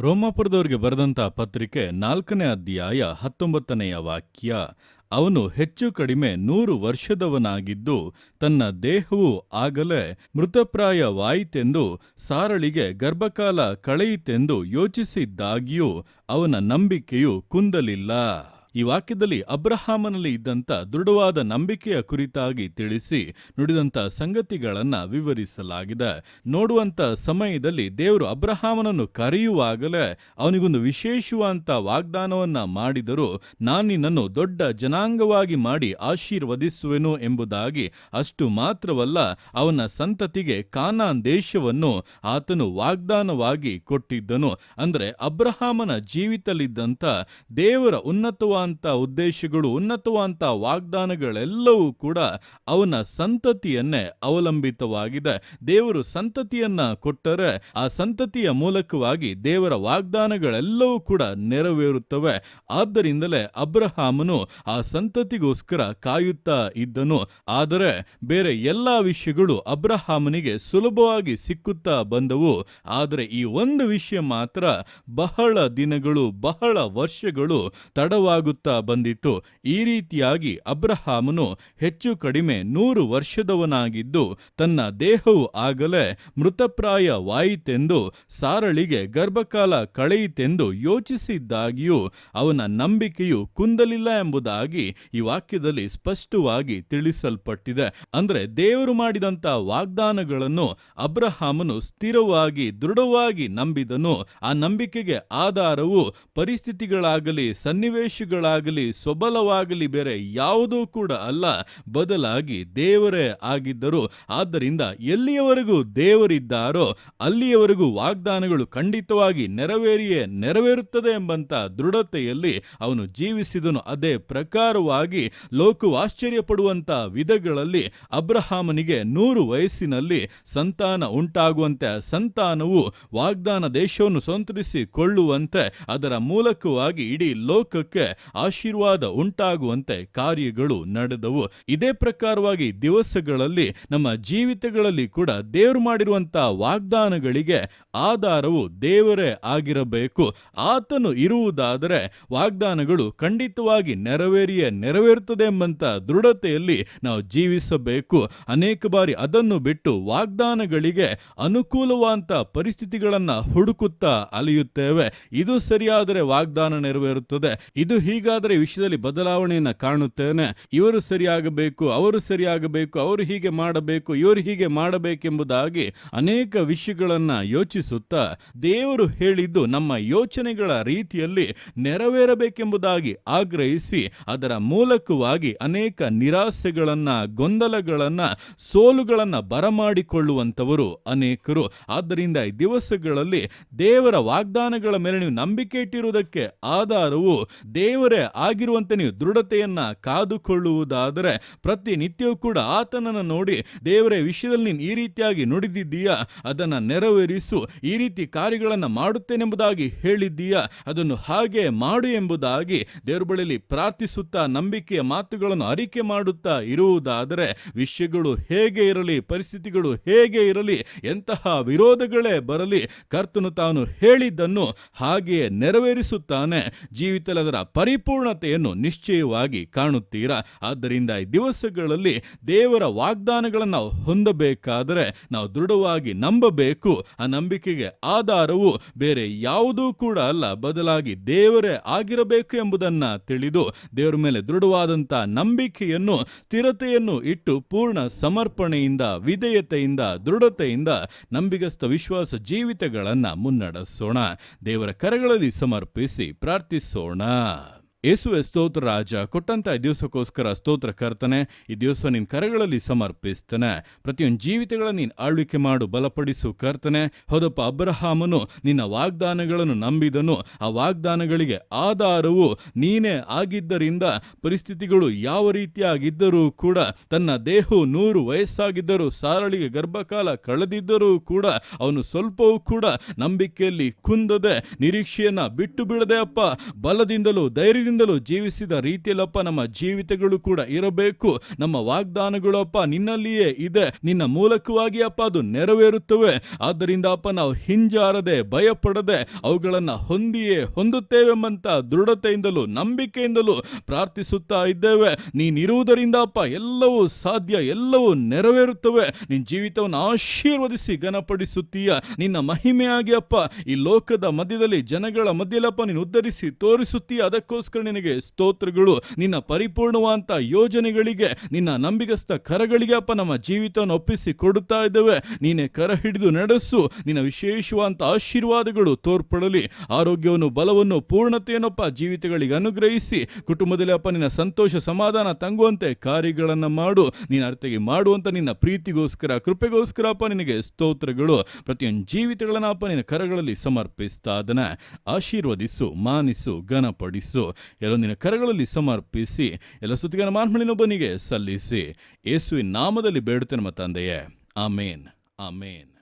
ರೋಮಾಪುರದವರಿಗೆ ಬರೆದಂಥ ಪತ್ರಿಕೆ ನಾಲ್ಕನೇ ಅಧ್ಯಾಯ ಹತ್ತೊಂಬತ್ತನೆಯ ವಾಕ್ಯ, ಅವನು ಹೆಚ್ಚು ಕಡಿಮೆ ನೂರು ವರ್ಷದವನಾಗಿದ್ದು ತನ್ನ ದೇಹವು ಆಗಲೇ ಮೃತಪ್ರಾಯವಾಯಿತೆಂದು ಸಾರಳಿಗೆ ಗರ್ಭಕಾಲ ಕಳೆಯಿತೆಂದು ಯೋಚಿಸಿದ್ದಾಗಿಯೂ ಅವನ ನಂಬಿಕೆಯು ಕುಂದಲಿಲ್ಲ. ಈ ವಾಕ್ಯದಲ್ಲಿ ಅಬ್ರಹಾಮನಲ್ಲಿ ಇದ್ದಂಥ ದೃಢವಾದ ನಂಬಿಕೆಯ ಕುರಿತಾಗಿ ತಿಳಿಸಿ ನುಡಿದಂಥ ಸಂಗತಿಗಳನ್ನು ವಿವರಿಸಲಾಗಿದೆ. ನೋಡುವಂತ ಸಮಯದಲ್ಲಿ ದೇವರು ಅಬ್ರಹಾಮನನ್ನು ಕರೆಯುವಾಗಲೇ ಅವನಿಗೊಂದು ವಿಶೇಷವಾದಂಥ ವಾಗ್ದಾನವನ್ನ ಮಾಡಿದರೂ ನಾನು ನಿನ್ನನ್ನು ದೊಡ್ಡ ಜನಾಂಗವಾಗಿ ಮಾಡಿ ಆಶೀರ್ವದಿಸುವೆನು ಎಂಬುದಾಗಿ ಅಷ್ಟು ಮಾತ್ರವಲ್ಲ, ಅವನ ಸಂತತಿಗೆ ಕಾನಾನ್ ದೇಶವನ್ನು ಆತನು ವಾಗ್ದಾನವಾಗಿ ಕೊಟ್ಟಿದ್ದನು. ಅಂದರೆ ಅಬ್ರಹಾಮನ ಜೀವಿತಲಿದ್ದಂಥ ದೇವರ ಉನ್ನತವಾದಂಥ ಉದ್ದೇಶಗಳು ಉನ್ನತವಾದಂಥ ವಾಗ್ದಾನಗಳೆಲ್ಲವೂ ಕೂಡ ಅವನ ಸಂತತಿಯನ್ನೇ ಅವಲಂಬಿತವಾಗಿದೆ. ದೇವರು ಸಂತತಿಯನ್ನ ಕೊಟ್ಟರೆ ಆ ಸಂತತಿಯ ಮೂಲಕವಾಗಿ ದೇವರ ವಾಗ್ದಾನಗಳೆಲ್ಲವೂ ಕೂಡ ನೆರವೇರುತ್ತವೆ. ಆದ್ದರಿಂದಲೇ ಅಬ್ರಹಾಮನು ಆ ಸಂತತಿಗೋಸ್ಕರ ಕಾಯುತ್ತಾ ಇದ್ದನು. ಆದರೆ ಬೇರೆ ಎಲ್ಲಾ ವಿಷಯಗಳು ಅಬ್ರಹಾಮನಿಗೆ ಸುಲಭವಾಗಿ ಸಿಕ್ಕುತ್ತಾ ಬಂದವು. ಆದರೆ ಈ ಒಂದು ವಿಷಯ ಮಾತ್ರ ಬಹಳ ದಿನಗಳು, ಬಹಳ ವರ್ಷಗಳು ತಡವಾಗುತ್ತಾ ಬಂದಿತ್ತು ಈ ರೀತಿಯಾಗಿ ಅಬ್ರಹಾಮನು ಹೆಚ್ಚು ಕಡಿಮೆ ನೂರು ವರ್ಷದವನಾಗಿದ್ದು, ತನ್ನ ದೇಹವು ಆಗಲೇ ಮೃತಪ್ರಾಯವಾಯಿತೆಂದು, ಸಾರಳಿಗೆ ಗರ್ಭಕಾಲ ಕಳೆಯಿತೆಂದು ಯೋಚಿಸಿದ್ದಾಗಿಯೂ, ಅವನ ನಂಬಿಕೆಯು ಕುಂದಲಿಲ್ಲ ಎಂಬುದಾಗಿ ಈ ವಾಕ್ಯದಲ್ಲಿ ಸ್ಪಷ್ಟವಾಗಿ ತಿಳಿಸಲ್ಪಟ್ಟಿದೆ. ಅಂದ್ರೆ ದೇವರು ಮಾಡಿದಂಥ ವಾಗ್ದಾನಗಳನ್ನು ಅಬ್ರಹಾಮನು ಸ್ಥಿರವಾಗಿ, ದೃಢವಾಗಿ ನಂಬಿದನು. ಆ ನಂಬಿಕೆಗೆ ಆಧಾರವು ಪರಿಸ್ಥಿತಿಗಳಾಗಲಿ ಸನ್ನಿವೇಶಗಳಾಗಲಿ ಸೊಬಲವಾಗಲಿ ಬೇರೆ ಯಾವುದೂ ಕೂಡ ಅಲ್ಲ. ಬದಲಾಗಿ ದೇವರೇ ಆಗಿದ್ದರು. ಆದ್ದರಿಂದ ಎಲ್ಲಿಯವರೆಗೂ ದೇವರಿದ್ದಾರೋ, ಅಲ್ಲಿಯವರೆಗೂ ವಾಗ್ದಾನಗಳು ಖಂಡಿತವಾಗಿ ನೆರವೇರಿಯೇ ನೆರವೇರುತ್ತದೆ ಎಂಬಂತ ದೃಢತೆಯಲ್ಲಿ ಅವನು ಜೀವಿಸಿದನು. ಅದೇ ಪ್ರಕಾರವಾಗಿ ಲೋಕವು ಆಶ್ಚರ್ಯಪಡುವಂತ ವಿಧಗಳಲ್ಲಿ ಅಬ್ರಹಾಮನಿಗೆ ನೂರು ವಯಸ್ಸಿನಲ್ಲಿ ಸಂತಾನ ಉಂಟಾಗುವಂತೆ ಸಂತಾನವು ವಾಗ್ದಾನ ದೇಶವನ್ನು ಸಂತರಿಸಿಕೊಳ್ಳುವಂತೆ ಅದರ ಮೂಲಕವಾಗಿ ಇಡೀ ಲೋಕಕ್ಕೆ ಆಶೀರ್ವಾದ ಉಂಟಾಗುವಂತೆ ಕಾರ್ಯಗಳು ನಡೆದವು. ಇದೇ ಪ್ರಕಾರವಾಗಿ ದಿವಸಗಳಲ್ಲಿ ನಮ್ಮ ಜೀವಿತಗಳಲ್ಲಿ ಕೂಡ ದೇವರು ಮಾಡಿರುವಂತಹ ವಾಗ್ದಾನಗಳಿಗೆ ಆಧಾರವು ದೇವರೇ ಆಗಿರಬೇಕು. ಆತನು ಇರುವುದಾದರೆ ವಾಗ್ದಾನಗಳು ಖಂಡಿತವಾಗಿ ನೆರವೇರಿಯೇ ನೆರವೇರುತ್ತದೆ ಎಂಬಂತ ದೃಢತೆಯಲ್ಲಿ ನಾವು ಜೀವಿಸಬೇಕು. ಅನೇಕ ಬಾರಿ ಅದನ್ನು ಬಿಟ್ಟು ವಾಗ್ದಾನಗಳಿಗೆ ಅನುಕೂಲವಾದಂಥ ಪರಿಸ್ಥಿತಿಗಳನ್ನು ಹುಡುಕುತ್ತಾ ಅಲೆಯುತ್ತೇವೆ. ಇದು ಸರಿಯಾದರೆ ವಾಗ್ದಾನ ನೆರವೇರುತ್ತದೆ. ಇದು ಹೀಗಾದರೆ ವಿಷಯದಲ್ಲಿ ಬದಲಾವಣೆಯನ್ನು ಕಾಣುತ್ತೇನೆ. ಇವರು ಸರಿಯಾಗಬೇಕು, ಅವರು ಸರಿಯಾಗಬೇಕು, ಅವರು ಹೀಗೆ ಮಾಡಬೇಕು, ಇವರು ಹೀಗೆ ಮಾಡಬೇಕೆಂಬುದಾಗಿ ಅನೇಕ ವಿಷಯಗಳನ್ನು ಯೋಚಿಸುತ್ತಾ ದೇವರು ಹೇಳಿದ್ದು ನಮ್ಮ ಯೋಚನೆಗಳ ರೀತಿಯಲ್ಲಿ ನೆರವೇರಬೇಕೆಂಬುದಾಗಿ ಆಗ್ರಹಿಸಿ ಅದರ ಮೂಲಕವಾಗಿ ಅನೇಕ ನಿರಾಸೆಗಳನ್ನು, ಗೊಂದಲಗಳನ್ನು, ಸೋಲುಗಳನ್ನು ಬರಮಾಡಿಕೊಳ್ಳುವಂತವರು ಅನೇಕರು. ಆದ್ದರಿಂದ ಈ ದಿವಸಗಳಲ್ಲಿ ದೇವರ ವಾಗ್ದಾನಗಳ ಮೇಲೆ ನೀವು ನಂಬಿಕೆ ಇಟ್ಟಿರುವುದಕ್ಕೆ ಆಧಾರವು ದೇವರೇ ಆಗಿರುವಂತೆ ನೀವು ದೃಢತೆಯನ್ನ ಕಾದುಕೊಳ್ಳುವುದಾದರೆ ಪ್ರತಿನಿತ್ಯವೂ ಕೂಡ ಆತನನ್ನು ನೋಡಿ, ದೇವರೇ, ವಿಷಯದಲ್ಲಿ ನೀನು ಈ ರೀತಿಯಾಗಿ ನುಡಿದಿದ್ದೀಯಾ? ಅದನ್ನ ನೆರವೇರಿಸು, ಈ ರೀತಿ ಕಾರ್ಯಗಳನ್ನು ಮಾಡುತ್ತೇನೆಂಬುದಾಗಿ ಹೇಳಿದ್ದೀಯಾ? ಅದನ್ನು ಹಾಗೆ ಮಾಡು ಎಂಬುದಾಗಿ ದೇವರ ಬಳಿಯಲ್ಲಿ ಪ್ರಾರ್ಥಿಸುತ್ತಾ, ನಂಬಿಕೆಯ ಮಾತುಗಳನ್ನು ಅರಿಕೆ ಮಾಡುತ್ತಾ ಇರುವುದಾದರೆ ವಿಷಯಗಳು ಹೇಗೆ ಇರಲಿ, ಪರಿಸ್ಥಿತಿಗಳು ಹೇಗೆ ಇರಲಿ, ಎಂತಹ ವಿರೋಧಗಳೇ ಬರಲಿ, ಕರ್ತನು ತಾನು ಹೇಳಿದ್ದನ್ನು ಹಾಗೆಯೇ ನೆರವೇರಿಸುತ್ತಾನೆ. ಜೀವಿತದಲ್ಲಿ ಅದರ ಪರಿಪೂರ್ಣತೆಯನ್ನು ನಿಶ್ಚಯವಾಗಿ ಕಾಣುತ್ತೀರಾ? ಆದ್ದರಿಂದ ಈ ದಿವಸಗಳಲ್ಲಿ ದೇವರ ವಾಗ್ದಾನಗಳನ್ನು ಹೊಂದಬೇಕಾದರೆ ನಾವು ದೃಢವಾಗಿ ನಂಬಬೇಕು. ಆ ನಂಬಿಕೆಗೆ ಆಧಾರವು ಬೇರೆ ಯಾವುದೂ ಕೂಡ ಅಲ್ಲ. ಬದಲಾಗಿ ದೇವರೇ ಆಗಿರಬೇಕು ಎಂಬುದನ್ನ ತಿಳಿದು ದೇವರ ಮೇಲೆ ದೃಢವಾದಂಥ ನಂಬಿಕೆಯನ್ನು, ಸ್ಥಿರತೆಯನ್ನು ಇಟ್ಟು ಪೂರ್ಣ ಸಮರ್ಪಣೆಯಿಂದ, ವಿಧೇಯತೆಯಿಂದ, ದೃಢತೆಯಿಂದ ನಂಬಿಗಸ್ತ ವಿಶ್ವಾಸ ಜೀವಿತಗಳನ್ನು ಮುನ್ನಡೆಸೋಣ. ದೇವರ ಕರಗಳಲ್ಲಿ ಸಮರ್ಪಿಸಿ ಪ್ರಾರ್ಥಿಸೋಣ. ಯೇಸುವೆ ಸ್ತೋತ್ರ ರಾಜ, ಕೊಟ್ಟಂತ ದಿವಸಕ್ಕೋಸ್ಕರ ಸ್ತೋತ್ರ ಕರ್ತನೆ, ಈ ದಿವಸ ನಿನ್ನ ಕರೆಗಳಲ್ಲಿ ಸಮರ್ಪಿಸ್ತಾನೆ. ಪ್ರತಿಯೊಂದು ಜೀವಿತಗಳ ನೀನು ಆಳ್ವಿಕೆ ಮಾಡು, ಬಲಪಡಿಸು ಕರ್ತನೆ. ಹೌದಪ್ಪ, ಅಬ್ರಹಾಮನು ನಿನ್ನ ವಾಗ್ದಾನಗಳನ್ನು ನಂಬಿದನು. ಆ ವಾಗ್ದಾನಗಳಿಗೆ ಆಧಾರವು ನೀನೇ ಆಗಿದ್ದರಿಂದ, ಪರಿಸ್ಥಿತಿಗಳು ಯಾವ ರೀತಿಯಾಗಿದ್ದರೂ ಕೂಡ, ತನ್ನ ದೇಹವು ನೂರು ವಯಸ್ಸಾಗಿದ್ದರೂ, ಸಾರಳಿಗೆ ಗರ್ಭಕಾಲ ಕಳೆದಿದ್ದರೂ ಕೂಡ, ಅವನು ಸ್ವಲ್ಪವೂ ಕೂಡ ನಂಬಿಕೆಯಲ್ಲಿ ಕುಂದದೆ, ನಿರೀಕ್ಷೆಯನ್ನ ಬಿಟ್ಟು ಬಿಡದೆ, ಅಪ್ಪ, ಬಲದಿಂದಲೂ ಧೈರ್ಯದಿಂದ ಸತ್ಯದಿಂದಲೂ ಜೀವಿಸಿದ ರೀತಿಯಲ್ಲಪ್ಪ ನಮ್ಮ ಜೀವಿತಗಳು ಕೂಡ ಇರಬೇಕು. ನಮ್ಮ ವಾಗ್ದಾನಗಳಪ್ಪ ನಿನ್ನಲ್ಲಿಯೇ ಇದೆ. ನಿನ್ನ ಮೂಲಕವಾಗಿ ಅಪ್ಪ ಅದು ನೆರವೇರುತ್ತವೆ. ಆದ್ದರಿಂದ ಅಪ್ಪ ನಾವು ಹಿಂಜಾರದೆ, ಭಯಪಡದೆ ಅವುಗಳನ್ನು ಹೊಂದಿಯೇ ಹೊಂದುತ್ತೇವೆಂಬಂತ ದೃಢತೆಯಿಂದಲೂ ನಂಬಿಕೆಯಿಂದಲೂ ಪ್ರಾರ್ಥಿಸುತ್ತಾ ಇದ್ದೇವೆ. ನೀನಿರುವುದರಿಂದ ಅಪ್ಪ ಎಲ್ಲವೂ ಸಾಧ್ಯ, ಎಲ್ಲವೂ ನೆರವೇರುತ್ತವೆ. ನಿನ್ನ ಜೀವಿತವನ್ನು ಆಶೀರ್ವದಿಸಿ ಘನಪಡಿಸುತ್ತೀಯ. ನಿನ್ನ ಮಹಿಮೆಯಾಗಿ ಅಪ್ಪ ಈ ಲೋಕದ ಮಧ್ಯದಲ್ಲಿ ಜನಗಳ ಮಧ್ಯಲಪ್ಪ ನೀನು ಉದ್ಧರಿಸಿ ತೋರಿಸುತ್ತೀಯ. ಅದಕ್ಕೋಸ್ಕರ ನಿನಗೆ ಸ್ತೋತ್ರಗಳು, ನಿನ್ನ ಪರಿಪೂರ್ಣವಾದಂಥ ಯೋಜನೆಗಳಿಗೆ, ನಿನ್ನ ನಂಬಿಗಸ್ತ ಕರಗಳಿಗೆ ಅಪ್ಪ ನಮ್ಮ ಜೀವಿತವನ್ನು ಒಪ್ಪಿಸಿ ಕೊಡುತ್ತಾ ಇದ್ದೇವೆ. ನೀನೇ ಕರ ಹಿಡಿದು ನಡೆಸು. ನಿನ್ನ ವಿಶೇಷವಾದಂಥ ಆಶೀರ್ವಾದಗಳು ತೋರ್ಪಡಲಿ. ಆರೋಗ್ಯವನ್ನು, ಬಲವನ್ನು ಪೂರ್ಣತೆಯನ್ನಪ್ಪ ಜೀವಿತಗಳಿಗೆ ಅನುಗ್ರಹಿಸಿ. ಕುಟುಂಬದಲ್ಲಿ ಅಪ್ಪ ನಿನ್ನ ಸಂತೋಷ, ಸಮಾಧಾನ ತಂಗುವಂತೆ ಕಾರ್ಯಗಳನ್ನು ಮಾಡು. ನೀನು ಅರ್ಥಗೆ ಮಾಡುವಂಥ ನಿನ್ನ ಪ್ರೀತಿಗೋಸ್ಕರ, ಕೃಪೆಗೋಸ್ಕರ ಅಪ್ಪ ನಿನಗೆ ಸ್ತೋತ್ರಗಳು. ಪ್ರತಿಯೊಂದು ಜೀವಿತಗಳನ್ನು ಅಪ್ಪ ನಿನ್ನ ಕರಗಳಲ್ಲಿ ಸಮರ್ಪಿಸ್ತಾ ಆಶೀರ್ವದಿಸು, ಮಾನಿಸು, ಘನಪಡಿಸು. ಎಲ್ಲ ನಿನ್ನ ಕರಗಳಲ್ಲಿ ಸಮರ್ಪಿಸಿ, ಎಲ್ಲ ಸುತ್ತಿಗನ ಮಾನ್ಮಳಿನೊಬ್ಬನಿಗೆ ಸಲ್ಲಿಸಿ. ಯೇಸುವಿನ ನಾಮದಲ್ಲಿ ಬೇಡುತ್ತೆ ನಮ್ಮ ತಂದೆಯೇ. ಆಮೇನ್. ಆಮೇನ್.